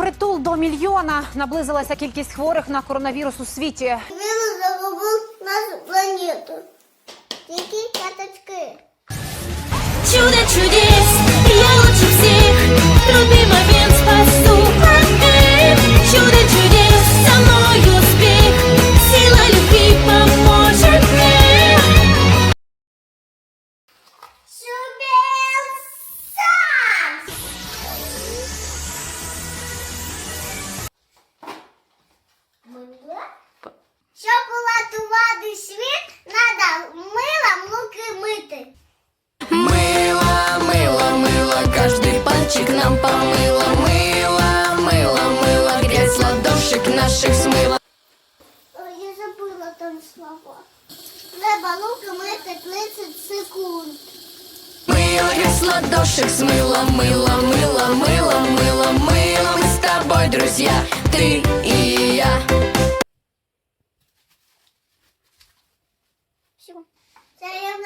Впритул до мільйона наблизилася кількість хворих на коронавірус у світі. Вірус загубив нашу планету. Тільки каточки. Чудо чудес, я лучше всех пальчик нам помыло Мыло, мыло, мыло, грязь ладошек наших смыло Ой, я забула там слова. Треба луки мити 30 секунд. Мыло, грязь ладошек смыло Мыло, мыло, мыло, мыло, мыло Мы с тобой друзья, ты и я Все. Це я